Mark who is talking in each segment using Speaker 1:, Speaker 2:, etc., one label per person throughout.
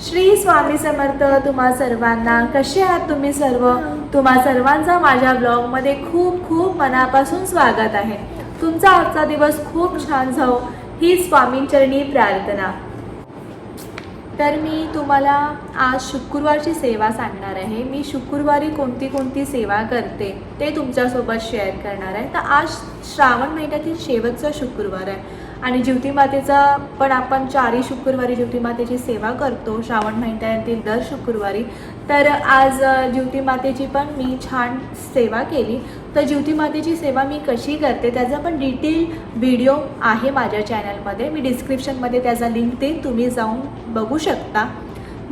Speaker 1: श्री स्वामी समर्थ तुम्हा सर्वांना कसे आहात तुम्ही सर्व? तुम्हा सर्वांचा माझ्या ब्लॉगमध्ये खूप खूप मनापासून स्वागत आहे. तुमचा आजचा दिवस खूप छान जाओ ही स्वामींचरणी प्रार्थना. तर मी तुम्हाला आज शुक्रवारची सेवा सांगणार आहे. मी शुक्रवारी कोणती कोणती सेवा करते ते तुमच्यासोबत शेअर करणार आहे. तर आज श्रावण महिन्यातील शेवटचा शुक्रवार आहे. आणि ज्योतिमातेचा पण आपण चारही शुक्रवारी ज्योतिमातेची सेवा करतो श्रावण महिन्यातील दर शुक्रवारी. तर आज ज्योतिमातेची पण मी छान सेवा केली. तर ज्योतिमातेची सेवा मी कशी करते त्याचा पण डिटेल व्हिडिओ आहे माझ्या चॅनलमध्ये. मी डिस्क्रिप्शनमध्ये त्याचा लिंक देईन तुम्ही जाऊन बघू शकता.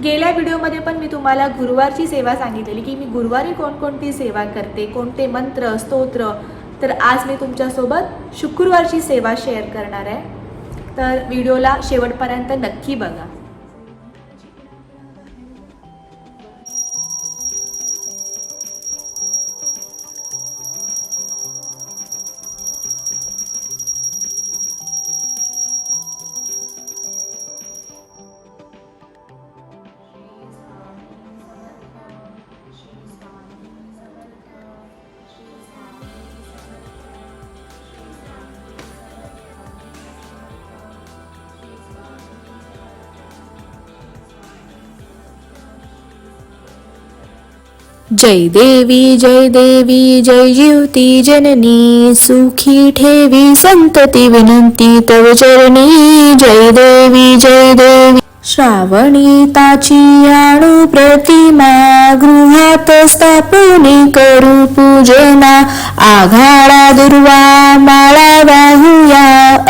Speaker 1: गेल्या व्हिडिओमध्ये पण मी तुम्हाला गुरुवारची सेवा सांगितलेली की मी गुरुवारी कोणकोणती सेवा करते कोणते मंत्र स्तोत्र तर आज मी तुमच्यासोबत शुक्रवारची सेवा शेअर करणार आहे. तर व्हिडिओला शेवटपर्यंत नक्की बघा.
Speaker 2: जय देवी जय देवी जय ज्योती जननी सुखी ठेवी संतती विनंती तव चरणी जय देवी जय देवी. श्रावणी ताची आणू प्रतिमा गृहात स्थापनी करू पूजना आघाडा दुर्वा माळा वाहूया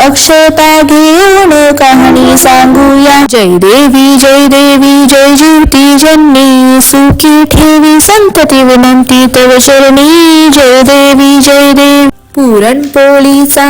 Speaker 2: अक्षता घेऊन कहाणी सांगूया. जय देवी जय देवी जय ज्योती जननी सुखी ठेवी संतती विनंती तव शरणी जय देवी जय देवी पुरणपोळीचा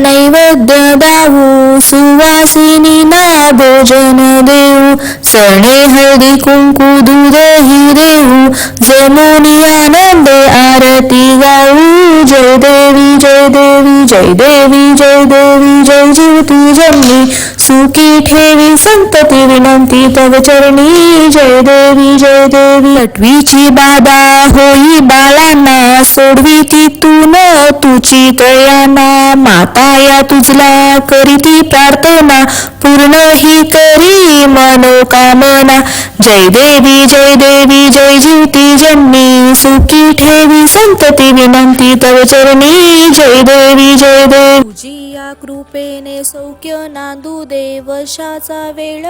Speaker 2: नैवेद्य दावू सुवासिनी ना भोजन देऊ सणे हळदी कुंकू दूधही देऊ जमुनी आनंद आरती गाऊ जय देवी जय देवी जय देवी जय देवी जय ज्योती जमनी सुखी ठेवी संतती विनंती तव चरणी जय देवी जय देवी. लटवीची बाधा होई बाळांना सोडवी ती तू न तुची तयाना माता या तुझला करीती प्रार्थना पूर्ण ही करी मनोकामना. जय देवी जय देवी जय जीवती जन्मी सुखी ठेवी संतती विनंती तव चरणी जय देवी जय देवी. कृपेने सौख्य नांदू दे वशाचा वेळ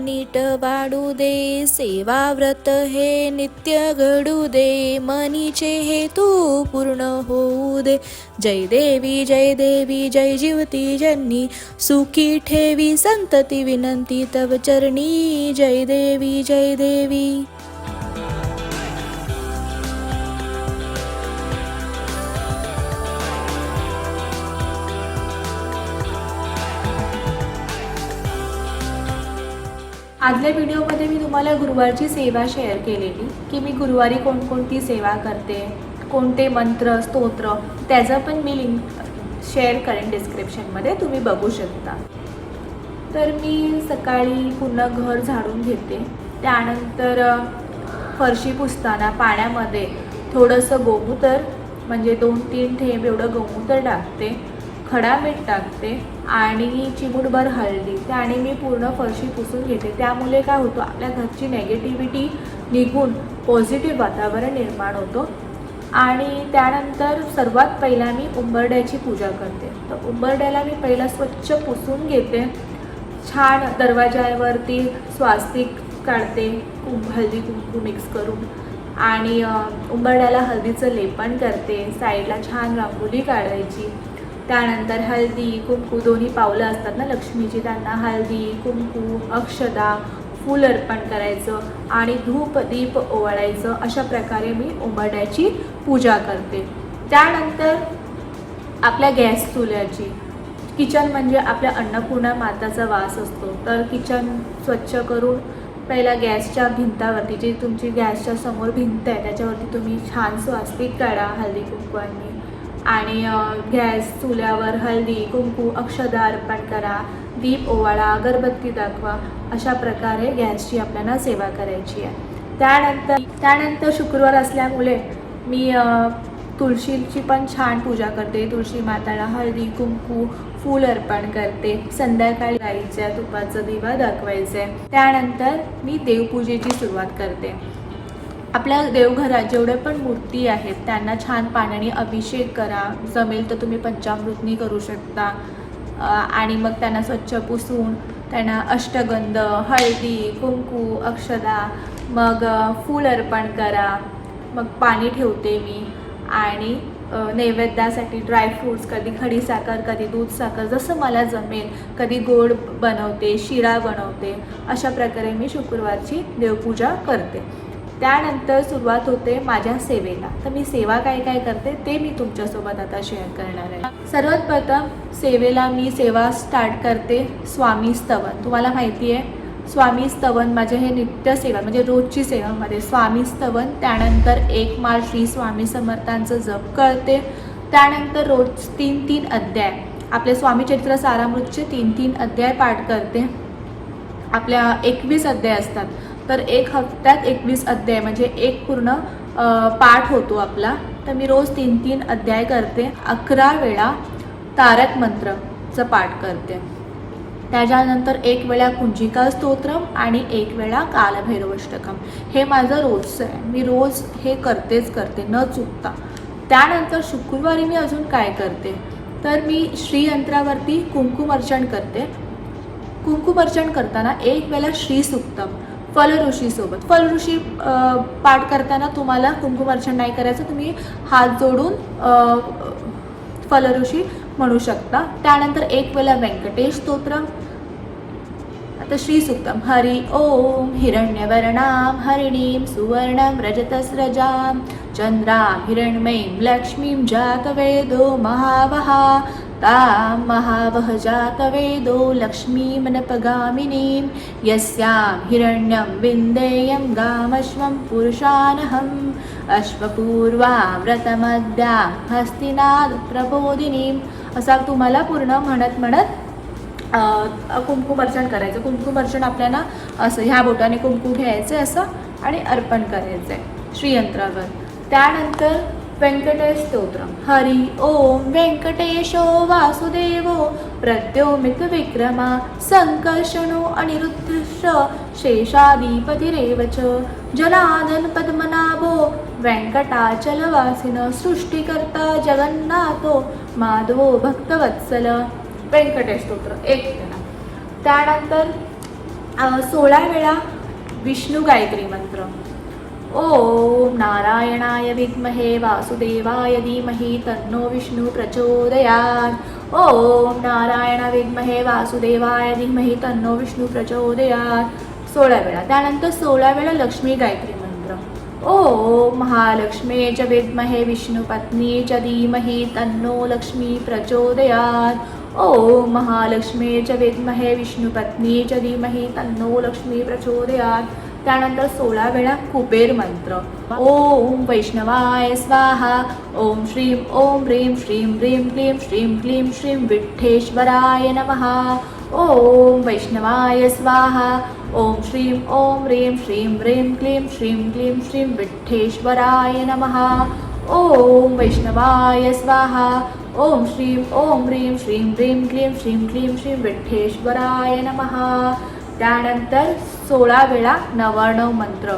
Speaker 2: नीट वाढू दे. सेवा व्रत हे नित्य घडू दे मनीचे हेतू पूर्ण होऊ दे. जय देवी जय देवी जय जीवती जन्नी सुखी ठेवी संतती विनंती तव चरणी. जय देवी जय देवी.
Speaker 1: आदल्या व्हिडिओमध्ये मी तुम्हाला गुरुवारची सेवा शेअर केलेली की मी गुरुवारी कोणकोणती सेवा करते कोणते मंत्र स्तोत्र त्याचं पण मी लिंक शेअर करेन डिस्क्रिप्शनमध्ये तुम्ही बघू शकता. तर मी सकाळी पूर्ण घर झाडून घेते. त्यानंतर फरशी पुसताना पाण्यामध्ये थोडंसं गोमूतर म्हणजे दोन तीन थेंब एवढं गोमूतर टाकते. खडा मीठ टाकते आणि चिमूटभर हळदी ते आणि मी पूर्ण फरशी पुसून घेते. त्यामुळे काय होतं आपल्या घरची नेगेटिव्हिटी निघून पॉझिटिव्ह वातावरण निर्माण होतो. आणि त्यानंतर सर्वात पहिला मी उंबरड्याची पूजा करते. तर उंबरड्याला मी पहिला स्वच्छ पुसून घेते. छान दरवाज्यावरती स्वास्तिक काढते कुं- हळदी कुंकू मिक्स करून. आणि उंबरड्याला हळदीचं लेपन करते साईडला छान रांगोळी काढायची. त्यानंतर हळदी कुंकू दोन्ही पावलं असतात ना लक्ष्मीची त्यांना हळदी कुंकू अक्षदा फूल अर्पण करायचं आणि धूप दीप ओवाळायचं. अशा प्रकारे मी उंबरड्याची पूजा करते. त्यानंतर आपल्या गॅस चुल्याची. किचन म्हणजे आपल्या अन्नपूर्णा माताचा वास असतो. तर किचन स्वच्छ करून पहिला गॅसच्या भिंतावरती जी तुमची गॅसच्या समोर भिंत आहे त्याच्यावरती तुम्ही छान स्वास्तिक काढा हळदी कुंकवांनी आणि गॅस चुल्यावर हळदी कुंकू अक्षदा अर्पण करा दीप ओवाळा अगरबत्ती दाखवा अशा प्रकारे गॅसची आपल्याला सेवा करायची आहे. त्यानंतर त्यानंतर शुक्रवार असल्यामुळे मी तुळशीची पण छान पूजा करते. तुळशी माताला हळदी कुंकू फूल अर्पण करते. संध्याकाळी गाईच्या तुपाचा दिवा दाखवायचा आहे त्यानंतर मी देवपूजेची सुरुवात करते. आपल्या देवघरात जेवढ्या पण मूर्ती आहेत त्यांना छान पाण्याने अभिषेक करा. जमेल तर तुम्ही पंचामृतनी करू शकता. आणि मग त्यांना स्वच्छ पुसून त्यांना अष्टगंध हळदी कुंकू अक्षदा मग फूल अर्पण करा. मग पाणी ठेवते मी. आणि नैवेद्यासाठी ड्रायफ्रूट्स कधी खडीसाखर कधी दूध साखर जसं मला जमेल कधी गोड बनवते शिरा बनवते अशा प्रकारे मी शुक्रवारची देवपूजा करते. त्यानंतर सुरुवात होते माझ्या सेवेला. तर मी सेवा काय काय करते ते मी तुमच्यासोबत आता शेअर करणार आहे. सर्वात प्रथम सेवेला मी सेवा स्टार्ट करते स्वामी स्तवन. तुम्हाला माहिती आहे स्वामी स्तवन माझे हे नित्य सेवा म्हणजे रोजची सेवामध्ये स्वामी स्तवन त्यानंतर एक माळ श्री स्वामी समर्थांचं जप करते त्यानंतर रोज तीन तीन अध्याय. आपले स्वामी चरित्र सारामृतचे तीन तीन अध्याय पाठ करते. आपल्या एकवीस अध्याय असतात. तर एक हप्त्यात एकवीस अध्याय म्हणजे एक पूर्ण पाठ होतो आपला. तर मी रोज तीन तीन अध्याय करते. अकरा वेळा तारक मंत्रचं पाठ करते. त्याच्यानंतर एक वेळा कुंजिका स्तोत्रम आणि एक वेळा कालभैरवष्टकम. हे माझं रोजचं आहे. मी रोज हे करतेच करते न चुकता. त्यानंतर शुक्रवारी मी अजून काय करते? तर मी श्रीयंत्रावरती कुंकुम अर्चन करते. कुंकुम अर्चन करताना एक वेळा श्री सुक्तम. फलऋषीसोबत फलऋषी पाठ करताना तुम्हाला कुंकुम अर्चन नाही करायचं तुम्ही हात जोडून फलऋषी म्हणू शकता. त्यानंतर एक वेळा व्यंकटेश स्तोत्रम. आता श्री सुक्तम हरि ओम हिरण्यवर्णाम हरिणीं सुवर्णम रजतस्रजाम चंद्राम हिरण्मयीं लक्ष्मीं जातवेदो महावहा तां महावह जातवेदो लक्ष्मीमनपगामिनीं यस्यां हिरण्यं विन्देयं गामश्वं पुरुषानहम् अश्वपूर्वां व्रतमद्यां हस्तिनाद प्रबोधिनीम असा तुम्हाला पूर्ण म्हणत म्हणत अ, अर्चन करायचं. कुंकुम अर्चन आपल्याला असं ह्या बोटाने कुंकू घ्यायचं असं आणि अर्पण करायचं आहे श्रीयंत्रावर. त्यानंतर व्यंकटेश स्तोत्रम। हरि ओम व्यंकटेशो वासुदेवो प्रद्योमित विक्रमा संकर्षणो अनिरुद्धश्च शेषाधिपतिरेव च जनादन पद्मनाभो व्यंकटाचलवासिन सृष्टिकर्ता जगन्नाथो माधवो भक्तवत्सल। व्यंकटेश स्तोत्र एक त्यानंतर सोळा वेळा विष्णू गायत्री मंत्र. ओम नारायणाय विद्महे वासुदेवाय धीमहि तन्नो विष्णु प्रचोदयात्। ॐ नारायण विद्महे वासुदेवाय धीमहि तन्नो विष्णू प्रचोदयात्। सोळा वेळा. त्यानंतर सोळा वेळा लक्ष्मी गायत्री मंत्र. ओ महालक्ष्मे च विद्महे विष्णुपत्नी च धीमहि तन्नो लक्ष्मी प्रचोदयात्। ओ महालक्ष्मे च विद्महे विष्णुपत्नी च धीमहि तन्नो लक्ष्मी प्रचोदयात्। त्यानंतर सोळा वेळा कुबेर मंत्र. ओम वैष्णवाय स्वाहा. ओम श्रीं ओम ह्रीं श्रीं ह्रीं क्लीं श्रीं क्लीं श्रीं विठ्ठेश्वराय नमः. ओम वैष्णवाय स्वाहा. ओम श्रीं ओम ह्रीं श्रीं ह्रीं क्लीं श्रीं क्लीं श्रीं विठ्ठेश्वराय नमः. ओम वैष्णवाय स्वाहा. ओम श्रीं ओम ह्रीं श्रीं ह्रीं क्लीं श्रीं क्लीं श्रीं विठ्ठेश्वराय नमः. त्यानंतर सोळा वेळा नवाण्णव मंत्र.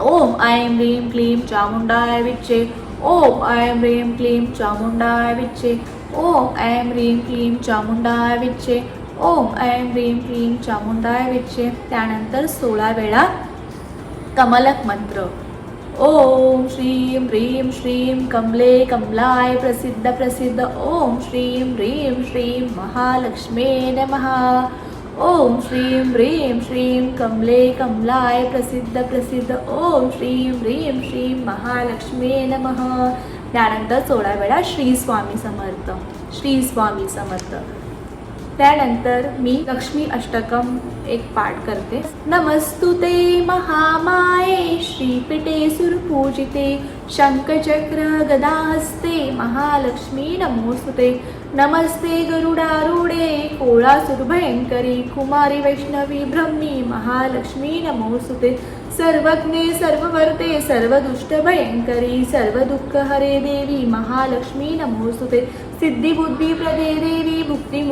Speaker 1: ओम ऐं ह्रीं क्लीं चामुंडाय विच्चे. ओम ऐं ह्रीं क्लीं चामुंडाय विच्चे. ओम ऐं ह्रीं क्लीं चामुंडाय विच्चे. ओम ऐं ह्रीं क्लीं चामुंडाय विच्चे. त्यानंतर सोळा वेळा कमलक मंत्र. ओम श्रीं ह्रीं श्रीं कमले कमलाय प्रसिद्ध प्रसिद्ध. ओम श्रीं ह्रीं श्रीं महालक्ष्मे नमः. ओम श्रीं ह्रीं श्रीं कमले कमलाय प्रसिद्ध प्रसिद्ध। ओम श्रीं ह्रीं श्रीं महालक्ष्मे नमः। त्यानंतर सोळा वेळा श्री स्वामी समर्थ। श्री स्वामी समर्थ। त्यानंतर मी लक्ष्मी अष्टकम एक पाठ करते. नमस्तुते महामाये श्रीपीठे सुरपूजिते शंखचक्र गदाहस्ते महालक्ष्मी नमोस्तुते. नमस्ते गरुडारूढे कोळासुरभयंकरी कुमारी वैष्णवी ब्रह्मी महालक्ष्मी नमोस्तुते. सर्वज्ञे सर्ववर्ते सर्वदुष्टभयङ्करी भयंकरी सर्व दुःख हरे देवी महालक्ष्मी नमोस्तुते सिद्धिबुद्धिप्रदे देवी भुक्ती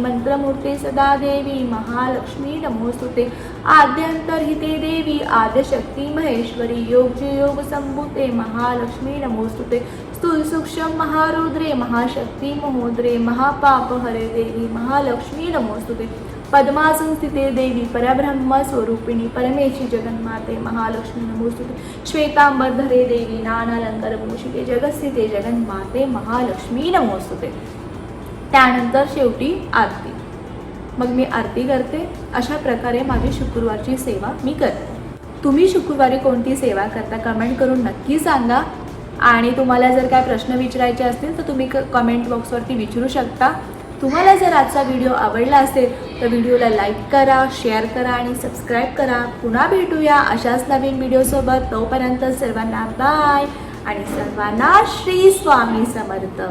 Speaker 1: मन्त्रमूर्ते सदा देवी महालक्ष्मी नमोस्तुते आद्यन्तर्हिते देवी आद्यशक्ति महेश्वरी योगसम्भूते योग महालक्ष्मी नमोस्तुते स्थूल सूक्ष्म महारुद्रे महाशक्ति महोद्रे महापाप हरे देवी महालक्ष्मी नमोस्तुते पद्मासन स्थिते देवी परब्रह्म स्वरूपिणी परमेशी जगन्माते महालक्ष्मी नमोस्तुते। श्वेतांबरधरे देवी नानालंकार भूषिते जगस्थिते जगन्माते महालक्ष्मी नमोस्तुते। त्यानंतर शेवटी आरती। मग मी आरती करते। अशा प्रकारे माझी शुक्रवारची सेवा मी करते। तुम्ही शुक्रवारी कोणती सेवा करता कमेंट करून नक्की सांगा। आणि तुम्हाला जर काय प्रश्न विचारायचे असतील तर तुम्ही क कमेंट बॉक्सवरती विचारू शकता। तुम्हाला जर आजचा व्हिडिओ आवडला असेल तर व्हिडिओला लाईक करा शेअर करा आणि सबस्क्राईब करा. पुन्हा भेटूया अशाच नवीन व्हिडिओसोबत तोपर्यंत सर्वांना बाय आणि सर्वांना श्री स्वामी समर्थ.